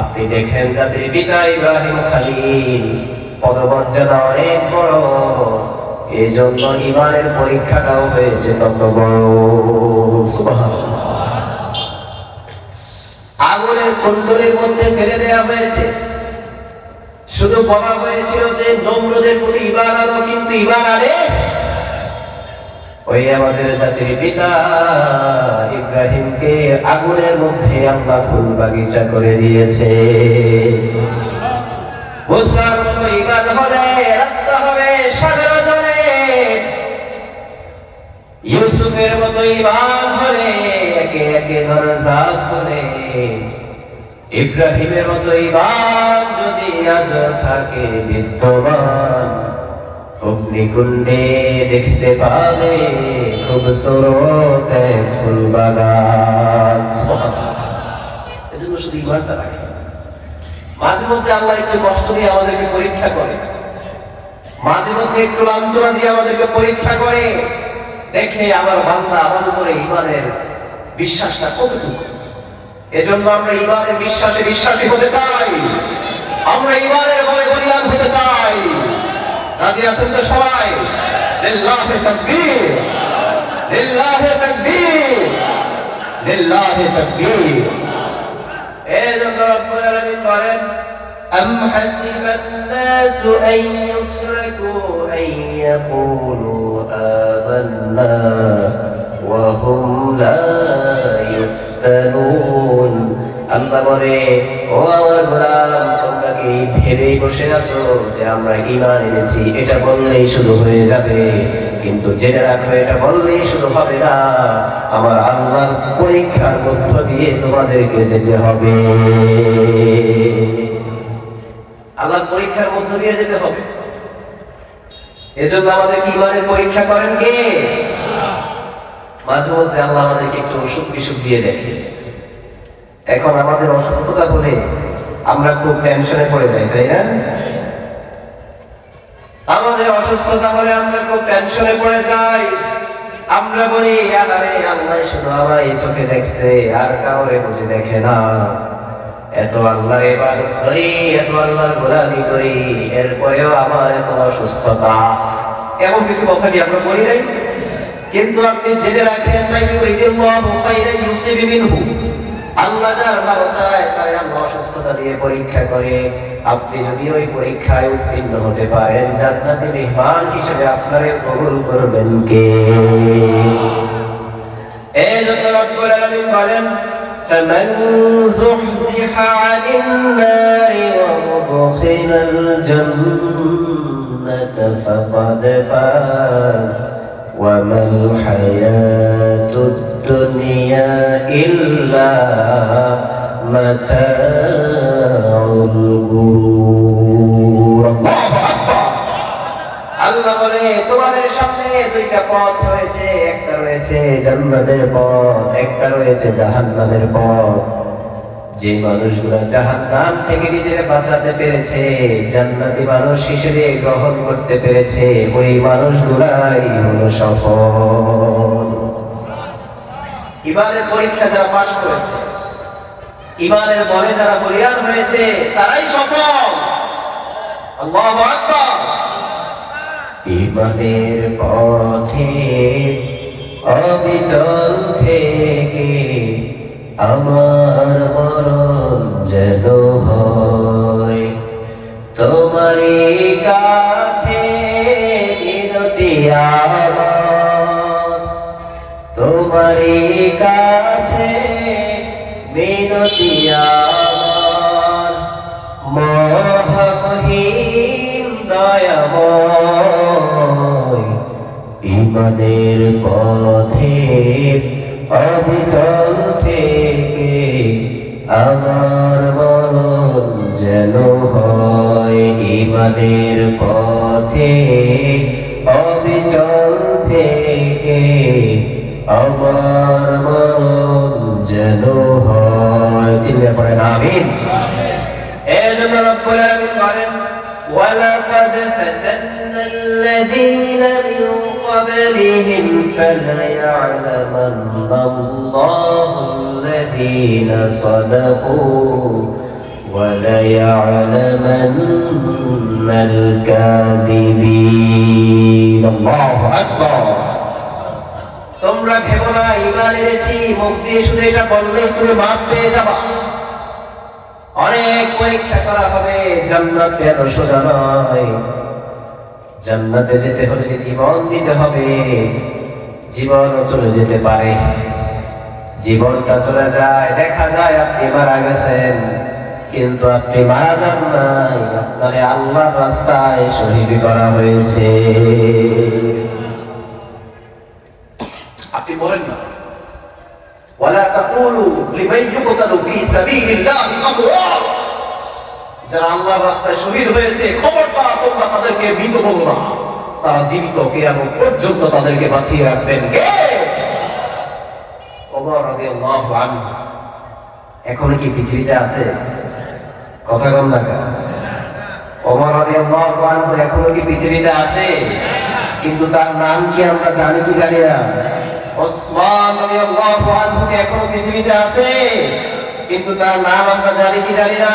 আপনি দেখেন পিতা ইব্রাহিম খালিল, পদমর্যাদা অনেক বড়। এই জন্য ইমানের পরীক্ষাটাও হয়েছে তত বড়। আগুনের কুণ্ডলের মধ্যে ফেলে দেওয়া হয়েছে। শুধু বলা হয়েছিল যে নম্রদের প্রতি ইমান আনো, কিন্তু ইমান আনে। ওই আমাদের জাতির পিতা ইব্রাহিমকে আগুনের মধ্যে আল্লাহ ফুল বাগিচা করে দিয়েছে। ইউসুফের মতো ইমান হলে একে একে দরজা খোলে ইব্রাহিমের মতো ইমান যদি আজ থাকে বিদ্যমান, অগ্নিকুণ্ডে দেখতে পাবে খুব সুরত ফুল এজন্য শুধু ইমানটা রাখে। মাঝে মধ্যে আল্লাহ একটু কষ্ট দিয়ে আমাদেরকে পরীক্ষা করে। মাঝে মধ্যে একটু লাঞ্ছনা দিয়ে আমাদেরকে পরীক্ষা করে। দেখে আমার বাংলা আমার উপরে ইমানের বিশ্বাসটা কতটুকু? এজন্য আমরা ইমানের বিশ্বাসে বিশ্বাসী হতে চাই আমরা ইমানের বলে বলিয়ান হতে চাই রাজি আছেন তো সবাই লিল্লাহে তাকবীর লিল্লাহে তাকবীর লিল্লাহে তাকবীর এজন্য রব্বুল আলামিন বলেন أم حسب الناس أن يتركوا أن يقولوا آمنا وهم لا يفتنون আল্লাহ বলে ও আমার গোলাম, তোমরা কি ভেবেই বসে আছো যে আমরা ইমান এনেছি? এটা বললেই শুরু হয়ে যাবে। কিন্তু জেনে রাখো, এটা বললেই শুধু হবে না। আমার আল্লাহর পরীক্ষার মধ্য দিয়ে তোমাদেরকে যেতে হবে। আল্লাহর পরীক্ষার মধ্য দিয়ে যেতে হবে। এজন্য আমাদের ইমানের পরীক্ষা করেন কে? মাঝে মধ্যে আল্লাহ আমাদেরকে একটু অসুখ বিসুখ দিয়ে দেখে। এখন আমাদের অসুস্থতা হলে আমরা খুব টেনশনে পড়ে যাই, তাই না? আমাদের অসুস্থতা হলে আমরা খুব টেনশনে পড়ে যাই। আমরা বলি আল্লাহ শুধু আমার এই চোখে দেখছে, আর কাউরে বুঝে দেখে না। এত করি, এত গোলামি করি, এরপরেও আমার এত অসুস্থতা। এমন কিছু কথা কি আমরা বলি নাই? কিন্তু আপনি জেনে রাখেন নাই ইউরিদুল্লাহু আল্লাহ যার ভালো চায় তাই আল্লাহ অসুস্থতা দিয়ে পরীক্ষা করে আপনি যদি ওই পরীক্ষায় উত্তীর্ণ হতে পারেন জান্নাতি মেহমান হিসেবে আপনারে কবুল করবেন কে এই জন্য রব্বুল আলামিন বলেন فمن زحزح عن النار وأدخل الجنة فقد فاز وما الحياة الدنيا দুনিয়া ইল্লা মাতাউল গুরুর। আল্লাহ বলে, তোমাদের সামনে দুইটা পথ রয়েছে, একটা রয়েছে জান্নাতের পথ, একটা রয়েছে জাহান্নামের পথ। যে মানুষগুলো জাহান্নাম থেকে নিজের বাঁচাতে পেরেছে, জান্নাতি মানুষ হিসেবে গ্রহণ করতে পেরেছে, ওই মানুষগুলাই হলো সফল। ইমানের পরীক্ষা যারা পাশ করেছে, ইমানের বলে যারা বলিয়ান হয়েছে, তারাই সফল। আল্লাহু আকবার। ইমানের পথে অবিচল থেকে আমার মরণ যেন হয়। তোমারই কাছে বিনতি আমার। তোমারই কাছে দয়াময় ইমানের পথে, অবিচল থেকে আমার মরণ যেন হয়। ইমানের পথে, অবিচল থেকে আমার فليعلمن الله الذين صدقوا وليعلمن الكاذبين الله أكبر তোমরা ভেবো না ইমান এনেছি মুখ দিয়ে শুধু এটা বললেই তুমি মাপ পেয়ে যাবা অনেক পরীক্ষা করা হবে জান্নাত এত সোজা নয় জান্নাতে যেতে হলে জীবন দিতে হবে জীবন চলে যেতে পারে জীবনটা চলে যায় দেখা যায় আপনি মারা গেছেন কিন্তু আপনি মারা যান নাই আপনারে আল্লাহর রাস্তায় শহীদ করা হয়েছে আপনি বলেন না ولا تقولوا لمن يقتل في سبيل الله اموات যারা আল্লাহর রাস্তায় শহীদ হয়েছে খবরদার তোমরা তাদেরকে মৃত বলো না তারা জীবিত কিয়ামত পর্যন্ত তাদেরকে বাঁচিয়ে রাখবেন। আনহু। এখনও কি পৃথিবীতে আছে? কথা কম না এখনও কি পৃথিবীতে আছে? কিন্তু তার নাম কি আমরা জানি কি জানি না। এখনও পৃথিবীতে আছে। কিন্তু তার নাম আমরা জানি কি জানি না।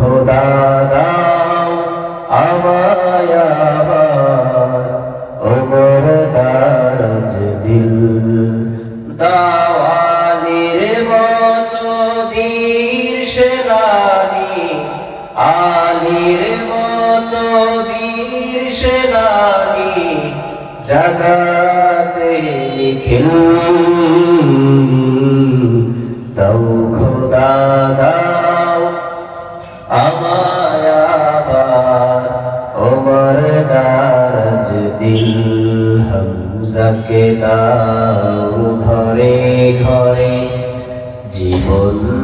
খোদা দাও আমায় আবার ওমর দারাজ দিল। দাওয়ালির মতো বীর সেনানি, আলির মতো বীর সেনানি, জাগাতে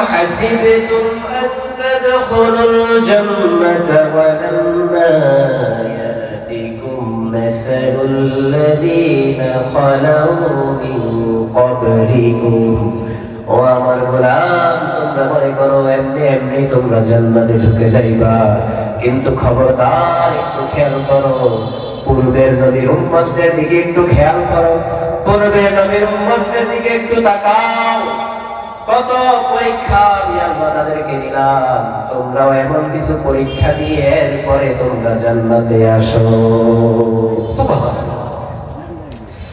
حسبتم أن تدخلوا الجنة ولما يأتكم مثل الذين خلوا من قبلكم ও আমার গোলাম তোমরা মনে করো এমনি এমনি তোমরা জান্নাতে ঢুকে যাইবা কিন্তু খবরদার একটু খেয়াল করো পূর্বের নবীর উম্মতদের দিকে একটু খেয়াল করো পূর্বের নবীর উম্মতদের দিকে একটু তাকাও কত পরীক্ষা আমি আল্লাহ তাদেরকে দিলাম। তোমরাও এমন কিছু পরীক্ষা দিয়ে এরপরে তোমরা জান্নাতে আসো। সুবহানাল্লাহ।